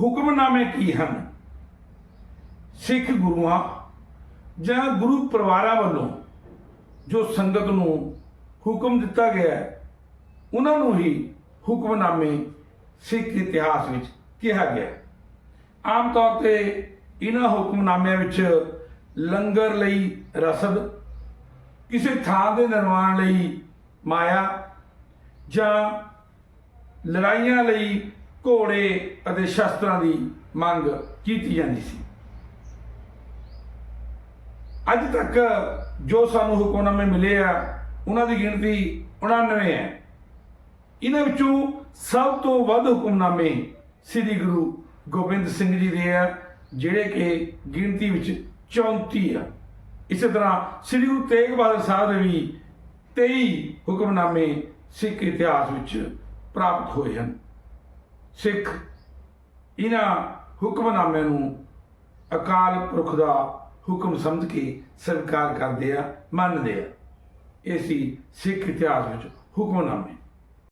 ਹੁਕਮਨਾਮੇ ਕੀ ਹਨ ਸਿੱਖ ਗੁਰੂਆਂ, ਜਾਂ ਗੁਰੂ ਪਰਿਵਾਰਾਂ ਵੱਲੋਂ ਜੋ ਸੰਗਤ ਨੂੰ ਹੁਕਮ ਦਿੱਤਾ ਗਿਆ ਹੈ, ਉਹਨਾਂ ਨੂੰ ਹੀ ਹੁਕਮਨਾਮੇ ਸਿੱਖ ਇਤਿਹਾਸ ਵਿੱਚ ਕਿਹਾ ਗਿਆ ਹੈ। ਆਮ ਤੌਰ ਤੇ ਇਹਨਾਂ ਹੁਕਮਨਾਮਿਆਂ ਵਿੱਚ ਲੰਗਰ ਲਈ ਰਸਦ, ਕਿਸੇ ਥਾਂ ਦੇ ਨਿਰਮਾਣ ਲਈ ਮਾਇਆ, ਜਾਂ ਲੜਾਈਆਂ ਲਈ ਘੋੜੇ ਅਤੇ ਸ਼ਸਤਰਾਂ ਦੀ ਮੰਗ ਕੀਤੀ ਜਾਂਦੀ ਸੀ। ਅੱਜ ਤੱਕ ਜੋ ਸਾਨੂੰ ਹੁਕਮਨਾਮੇ ਮਿਲੇ ਆ, ਉਹਨਾਂ ਦੀ ਗਿਣਤੀ 99 ਹੈ। ਇਹਨਾਂ ਵਿੱਚੋਂ ਸਭ ਤੋਂ ਵੱਧ ਹੁਕਮਨਾਮੇ ਸ੍ਰੀ ਗੁਰੂ ਗੋਬਿੰਦ ਸਿੰਘ ਜੀ ਦੇ ਆ, ਜਿਹੜੇ ਕਿ ਗਿਣਤੀ ਵਿੱਚ 34 ਆ। ਇਸੇ ਤਰ੍ਹਾਂ ਸ੍ਰੀ ਗੁਰੂ ਤੇਗ ਬਹਾਦਰ ਸਾਹਿਬ ਦੇ ਵੀ 23 ਹੁਕਮਨਾਮੇ ਸਿੱਖ ਇਤਿਹਾਸ ਵਿੱਚ ਪ੍ਰਾਪਤ ਹੋਏ ਹਨ। ਸਿੱਖ ਇਹਨਾਂ ਹੁਕਮਨਾਮਿਆਂ ਨੂੰ ਅਕਾਲ ਪੁਰਖ ਦਾ ਹੁਕਮ ਸਮਝ ਕੇ ਸਵੀਕਾਰ ਕਰਦੇ ਆ, ਮੰਨਦੇ ਆ। ਇਹ ਸੀ ਸਿੱਖ ਇਤਿਹਾਸ ਵਿੱਚ ਹੁਕਮਨਾਮੇ।